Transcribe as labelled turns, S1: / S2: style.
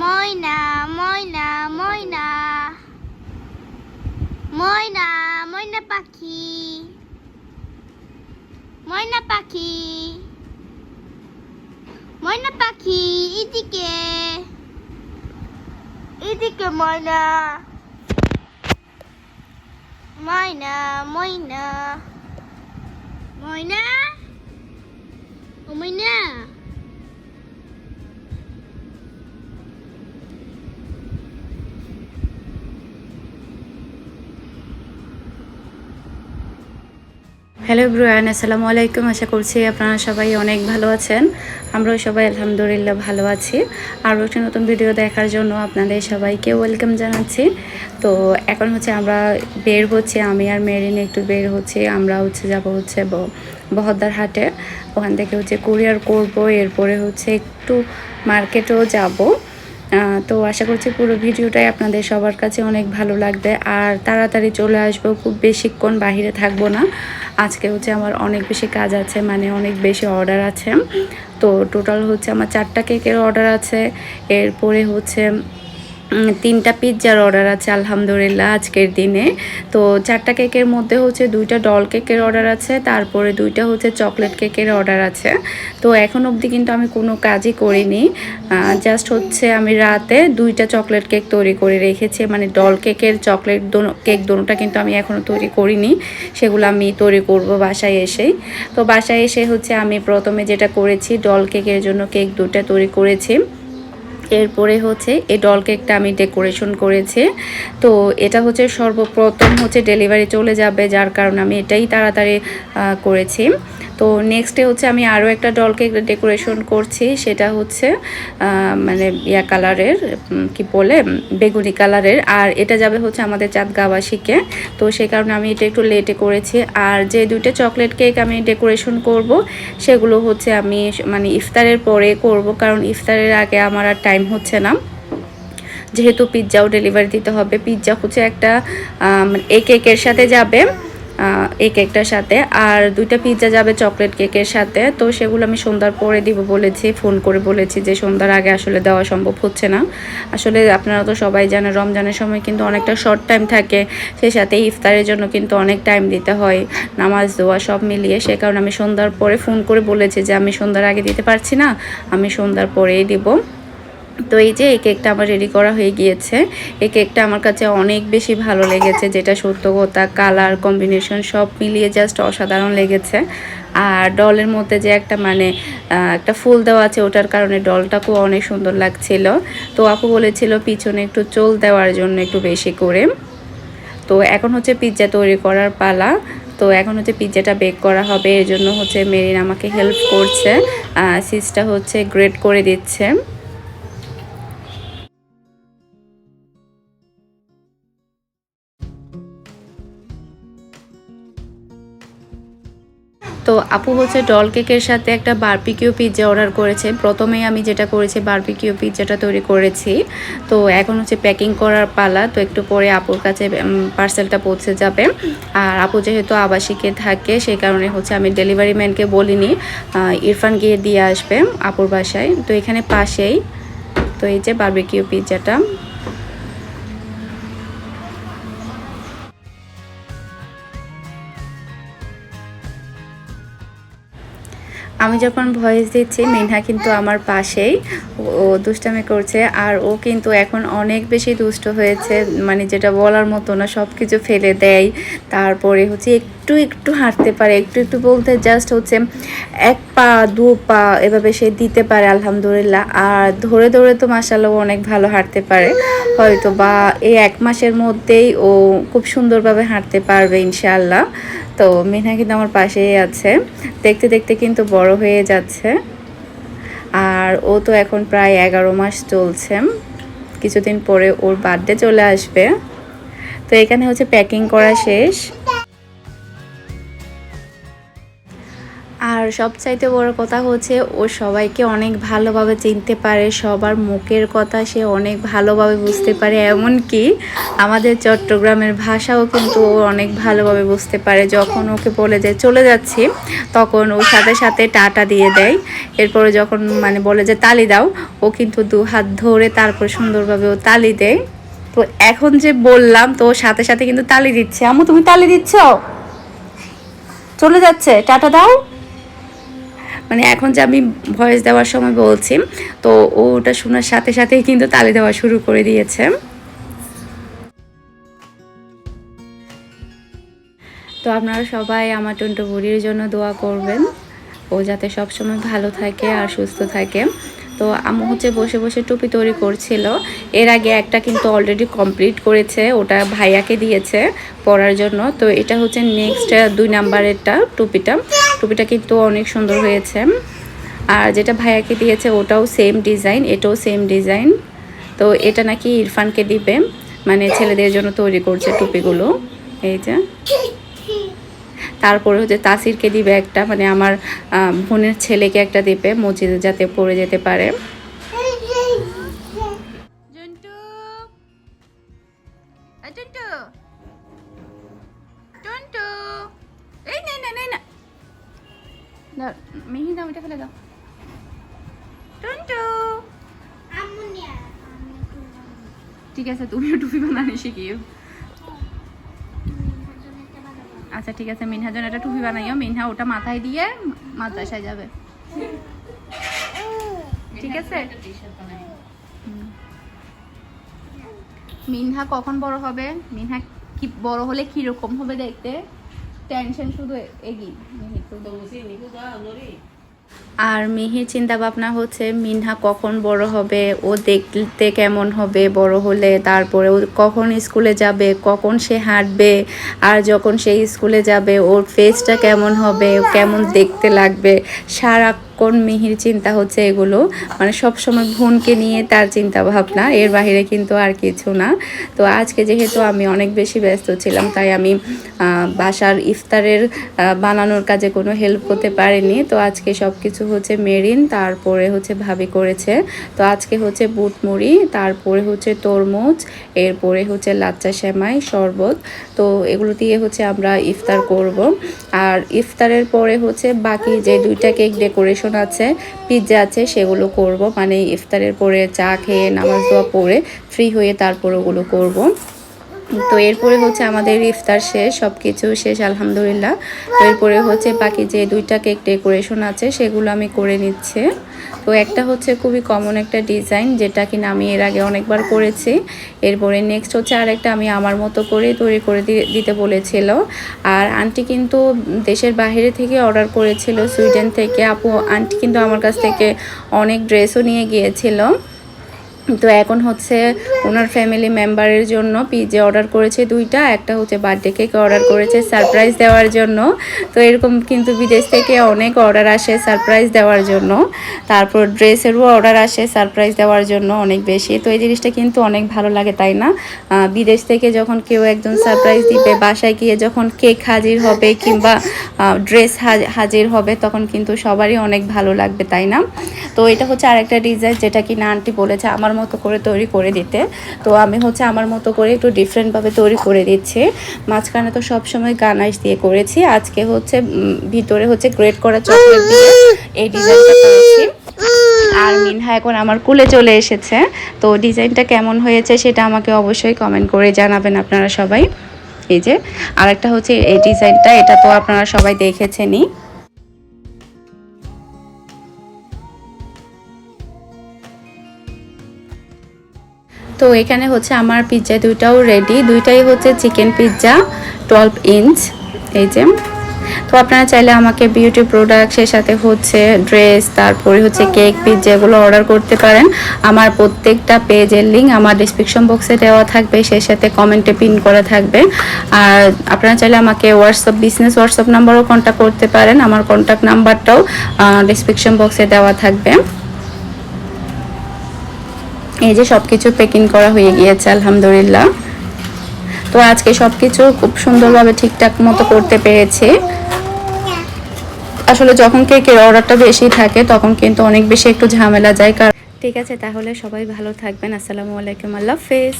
S1: ময়না ময়না ময়না। ময়না ময়না পাখি। ময়না পাখি। ময়না পাখি, এদিকে। এদিকে ময়না। ময়না ময়না। ময়না? ও ময়না?
S2: হ্যালো ব্রুয়ান আসসালামু আলাইকুম আশা করছি আপনারা সবাই অনেক ভালো আছেন। আমরাও সবাই আলহামদুলিল্লাহ ভালো আছি। আরও একটি নতুন ভিডিও দেখার জন্য আপনাদের সবাইকে ওয়েলকাম জানাচ্ছি। তো এখন হচ্ছে আমরা বের হচ্ছে। আমি আর মেরিন একটু বের হচ্ছে। আমরা হচ্ছে যাব হচ্ছে বহদ্দার হাটে। ওখান থেকে হচ্ছে কুরিয়ার করব। এরপরে হচ্ছে একটু মার্কেটেও যাব। তো আশা করছি পুরো ভিডিওটাই আপনাদের সবার কাছে অনেক ভালো লাগবে। আর তাড়াতাড়ি চলে আসব, খুব বেশিক্ষণ বাহিরে থাকব না। আজকে হচ্ছে আমার অনেক বেশি কাজ আছে মানে অনেক বেশি অর্ডার আছে। তো টোটাল হচ্ছে আমার চারটা কেকের অর্ডার আছে। এরপরে হচ্ছে তিনটা পিৎজার অর্ডার আছে, আলহামদুলিল্লাহ, আজকের দিনে। তো চারটা কেকের মধ্যে হচ্ছে দুইটা ডল কেকের অর্ডার আছে, তারপরে দুইটা হচ্ছে চকলেট কেকের অর্ডার আছে। তো এখন অবধি কিন্তু আমি কোনো কাজই করিনি। জাস্ট হচ্ছে আমি রাতে দুইটা চকলেট কেক তৈরি করে রেখেছি। মানে ডল কেকের চকলেট দোনো, কেক দোনোটা কিন্তু আমি এখনও তৈরি করিনি। সেগুলো আমি তৈরি করব বাসায় এসেই। তো বাসায় এসে হচ্ছে আমি প্রথমে যেটা করেছি, ডল কেকের জন্য কেক দুটা তৈরি করেছি। এরপরে হচ্ছে এই ডল কেকটা আমি ডেকোরেশন করেছি। তো এটা হচ্ছে সর্বপ্রথম হচ্ছে ডেলিভারি চলে যাবে, যার কারণে আমি এটাই তাড়াতাড়ি করেছি। তো নেক্সটে হচ্ছে আমি আরও একটা ডল কেক ডেকোরেশন করছি, সেটা হচ্ছে মানে ইয়া কালারের কি বলে বেগুনি কালারের আর এটা যাবে হচ্ছে আমাদের চাঁদ গাবাসীকে তো সেই কারণে আমি এটা একটু লেটে করেছি। আর যে দুইটা চকলেট কেক আমি ডেকোরেশন করব, সেগুলো হচ্ছে আমি মানে ইফতারের পরে করব। কারণ ইফতারের আগে আমার আর টাইম হচ্ছে না। যেহেতু পিৎজাও ডেলিভারি দিতে হবে। পিৎজা হচ্ছে একটা এই কেকের সাথে যাবে। এই কেকটার সাথে। আর দুইটা পিৎজা যাবে চকলেট কেকের সাথে। তো সেগুলো আমি সন্ধ্যার পরে দিব বলেছি ফোন করে বলেছি যে সন্ধ্যার আগে আসলে দেওয়া সম্ভব হচ্ছে না। আসলে আপনারা তো সবাই জানেন, রমজানের সময় কিন্তু অনেকটা শর্ট টাইম থাকে। সেই সাথে ইফতারের জন্য কিন্তু অনেক টাইম দিতে হয়, নামাজ দেওয়া সব মিলিয়ে। সে কারণে আমি সন্ধ্যার পরে ফোন করে বলেছি যে আমি সন্ধ্যার আগে দিতে পারছি না, আমি সন্ধ্যার পরেই দিব। তো এই যে এই কেকটা আমার রেডি করা হয়ে গিয়েছে, এই কেকটা আমার কাছে অনেক বেশি ভালো লেগেছে, যেটা সত্য কথা কালার কম্বিনেশন সব মিলিয়ে জাস্ট অসাধারণ লেগেছে। আর ডলের মধ্যে যে একটা মানে একটা ফুল দেওয়া আছে, ওটার কারণে ডলটাকেও অনেক সুন্দর লাগছিল। তো আপু বলেছিল পিছনে একটু চোল দেওয়ার জন্য একটু বেশি করে। তো এখন হচ্ছে পিৎজা তৈরি করার পালা। তো এখন হচ্ছে পিৎজাটা বেক করা হবে, এর জন্য হচ্ছে মেরিন আমাকে হেল্প করছে। সিজটা হচ্ছে গ্রেড করে দিচ্ছে। তো আপু হচ্ছে ডল কেকের সাথে একটা বারবিকিউ পিৎজা অর্ডার করেছে। প্রথমেই আমি যেটা করেছি বারবিকিউ পিৎজাটা তৈরি করেছি। তো এখন হচ্ছে প্যাকিং করার পালা, তো একটু পরে আপুর কাছে পার্সেলটা পৌঁছে যাবে। আর আপু যেহেতু আবাসিকে থাকে, সেই কারণে হচ্ছে আমি ডেলিভারি ম্যানকে বলিনি ইরফান গিয়ে দিয়ে আসবে আপুর বাসায়। তো এখানে পাশেই, তো এই যে বারবিকিউ পিৎজাটা আমি যখন ভয়েস দিচ্ছি, মিনহা কিন্তু আমার পাশেই। ও দুষ্টামি করছে আর ও কিন্তু এখন অনেক বেশি দুষ্ট হয়েছে। মানে যেটা বলার মতো না সব কিছু ফেলে দেয়। তারপরে হচ্ছে একটু একটু হাঁটতে পারে, একটু একটু বলতে জাস্ট হচ্ছে এক পা, দু পা এভাবে সে দিতে পারে, আলহামদুলিল্লাহ। আর ধরে ধরে তো মাসাল্লাহ অনেক ভালো হাঁটতে পারে। হয়তো বা এই এক মাসের মধ্যেই ও খুব সুন্দরভাবে হাঁটতে পারবে ইনশাআল্লাহ। তো মিনা কিন্তু আমার পাশেই আছে। দেখতে দেখতে কিন্তু বড় হয়ে যাচ্ছে। আর ও তো এখন প্রায় এগারো মাস চলছে। কিছুদিন পরে ওর বার্থডে চলে আসবে। তো এখানে হচ্ছে প্যাকিং করা শেষ। আর সবচাইতে বড় কথা হচ্ছে, ও সবাইকে অনেক ভালোভাবে চিনতে পারে, সবার মুখের কথা সে অনেক ভালোভাবে বুঝতে পারে, এমনকি আমাদের চট্টগ্রামের ভাষাও কিন্তু ও অনেক ভালোভাবে বুঝতে পারে। যখন ওকে বলে যে, চলে যাচ্ছি, তখন ও সাথে সাথে টাটা দিয়ে দেয়। এরপরে যখন মানে বলে যে, তালি দাও, ও কিন্তু দু হাত ধরে তারপর সুন্দরভাবে ও তালি দেয়। তো এখন যে বললাম, তো সাথে সাথে কিন্তু তালি দিচ্ছে। আমু তুমি তালি দিচ্ছ? চলে যাচ্ছে। টাটা দাও। মানে এখন যে আমি ভয়েস দেওয়ার সময় বলছি, তো ওটা শোনার সাথে সাথেই কিন্তু তালে দেওয়া শুরু করে দিয়েছে। তো আপনারা সবাই আমার টন্টু বুড়ির জন্য দোয়া করবেন। ও যাতে সবসময় ভালো থাকে আর সুস্থ থাকে। তো আম্মু হচ্ছে বসে বসে টুপি তৈরি করছিল। এর আগে একটা কিন্তু অলরেডি কমপ্লিট করেছে, ওটা ভাইয়াকে দিয়েছে পরার জন্য। তো এটা হচ্ছে নেক্সট দুই নাম্বারেরটা টুপিটা। টুপিটা কিন্তু অনেক সুন্দর হয়েছে। আর যেটা ভাইয়াকে দিয়েছে, ওটাও সেম ডিজাইন এটাও সেম ডিজাইন তো এটা নাকি ইরফানকে দিবে মানে ছেলেদের জন্য তৈরি করছে টুপিগুলো। এই যে। তারপরে হচ্ছে তাসিরকে দিবে একটা মানে আমার বোনের ছেলেকে একটা দেবে মসজিদে যাতে পড়ে যেতে পারে।
S3: জন্টু। এই জন্টু। জন্টু। এই নে নে নে না।
S2: না মিহি দাও এটা ফেলে দাও। ঠিক আছে তুমিও টুপি বানানি শিখিও। আচ্ছা ঠিক আছে মিনহা জন্য একটা টুপি বানাইও। মিনহা, ওটা মাথায় দিয়ে মাদ্রাসায় যাবে। ঠিক আছে? মিনহা কখন বড় হবে? মিনহা কি বড় হলে কি রকম হবে দেখতে? টেনশন শুধু এগিয়ে। আর মিহির চিন্তা ভাবনা হচ্ছে, মিনহা কখন বড় হবে, ও দেখতে কেমন হবে, বড় হলে, তারপরে ও কখন স্কুলে যাবে, কখন সে হাঁটবে, আর যখন সে স্কুলে যাবে, ওর ফেসটা কেমন হবে, কেমন দেখতে লাগবে সারাক্ষণ মিহির চিন্তা হচ্ছে এগুলো? মানে সব সময় বোনকে নিয়ে তার চিন্তা ভাবনা এর বাইরে কিন্তু আর কিছু না। তো আজকে যেহেতু আমি অনেক বেশি ব্যস্ত ছিলাম, তাই আমি বাসার ইফতারের বানানোর কাজে কোনো হেল্প করতে পারিনি। তো আজকে সব কিছু হচ্ছে মেরিন, তারপরে হচ্ছে ভাবি করেছে। তো আজকে হচ্ছে বুট মুড়ি তারপরে হচ্ছে তরমুজ, এরপরে হচ্ছে লাচ্চা সেমাই, শরবত। তো এগুলো দিয়ে হচ্ছে আমরা ইফতার করব। আর ইফতারের পরে হচ্ছে বাকি যে দুইটা কেক ডেকোরেশন আছে পিৎজা আছে, সেগুলো করব। মানে ইফতারের পরে চা খেয়ে নামাজ দোয়া পড়ে ফ্রি হয়ে তারপর ওগুলো করব। তো এরপরে হচ্ছে আমাদের ইফতার শেষ সব কিছু শেষ, আলহামদুলিল্লাহ। তো এরপরে হচ্ছে বাকি যে দুইটা কেক ডেকোরেশন আছে, সেগুলো আমি করে নিচ্ছে। তো একটা হচ্ছে খুবই কমন একটা ডিজাইন যেটা কিনা আমি এর আগে অনেকবার করেছি। এরপরে নেক্সট হচ্ছে আরেকটা আমি আমার মতো করে তৈরি করে দিতে বলেছিল। আর আন্টি কিন্তু দেশের বাইরে থেকে অর্ডার করেছিল, সুইডেন থেকে। আপু আন্টি কিন্তু আমার কাছ থেকে অনেক ড্রেসও নিয়ে গিয়েছিল। তো এখন হচ্ছে ওনার ফ্যামিলি মেম্বারের জন্য পিজে অর্ডার করেছে দুইটা। একটা হচ্ছে বার্থডে কেক অর্ডার করেছে সারপ্রাইজ দেওয়ার জন্য। তো এরকম কিন্তু বিদেশ থেকে অনেক অর্ডার আসে সারপ্রাইজ দেওয়ার জন্য। তারপর ড্রেসেরও অর্ডার আসে সারপ্রাইজ দেওয়ার জন্য অনেক বেশি। তো এই জিনিসটা কিন্তু অনেক ভালো লাগে, তাই না? বিদেশ থেকে যখন কেউ একজন সারপ্রাইজ দিবে, বাসায় গিয়ে যখন কেক হাজির হবে কিংবা ড্রেস হাজির হবে, তখন কিন্তু সবারই অনেক ভালো লাগবে, তাই না? তো এটা হচ্ছে আরেকটা ডিজাইন যেটা কি না আন্টি বলেছে। আমার মতো করে তৈরি করে দিতে। তো আমি হচ্ছে আমার মতো করে একটু ডিফারেন্টভাবে তৈরি করে দিচ্ছি। মাঝখানে তো সবসময় গানাইশ দিয়ে করেছি। আজকে হচ্ছে ভিতরে হচ্ছে গ্রেট করা চকলেট দিয়ে এই ডিজাইনটা করেছি। আর মিনহা এখন আমার কুলে চলে এসেছে। তো ডিজাইনটা কেমন হয়েছে সেটা আমাকে অবশ্যই কমেন্ট করে জানাবেন আপনারা সবাই। এই যে, আরেকটা হচ্ছে এই ডিজাইনটা এটা তো আপনারা সবাই দেখেছেনই। তো এখানে হচ্ছে আমার পিৎজা দুইটাও রেডি দুইটাই হচ্ছে চিকেন পিৎজা টুয়েলভ ইঞ্চ এই যে। তো আপনারা চাইলে আমাকে বিউটি প্রোডাক্টসের সাথে হচ্ছে ড্রেস তারপরে হচ্ছে কেক পিৎজা এগুলো অর্ডার করতে পারেন। আমার প্রত্যেকটা পেজের লিঙ্ক আমার ডিসক্রিপশন বক্সে দেওয়া থাকবে, সেই সাথে কমেন্টে পিন করা থাকবে। আর আপনারা চাইলে আমাকে হোয়াটসঅ্যাপ বিজনেস হোয়াটসঅ্যাপ নাম্বারও কন্ট্যাক্ট করতে পারেন। আমার কন্ট্যাক্ট নাম্বারটাও ডিসক্রিপশন বক্সে দেওয়া থাকবে। এই যে সব কিছু প্যাকিং করা হয়ে গিয়েছে, আলহামদুলিল্লাহ। তো আজকে সব কিছু খুব সুন্দরভাবে ঠিকঠাক মতো করতে পেরেছি। আসলে যখন কেকের অর্ডারটা বেশি থাকে, তখন কিন্তু অনেক বেশি একটু ঝামেলা যায়। কারণ ঠিক আছে, তাহলে সবাই ভালো থাকবেন। আসসালামু আলাইকুম, আল্লাহ হাফেজ।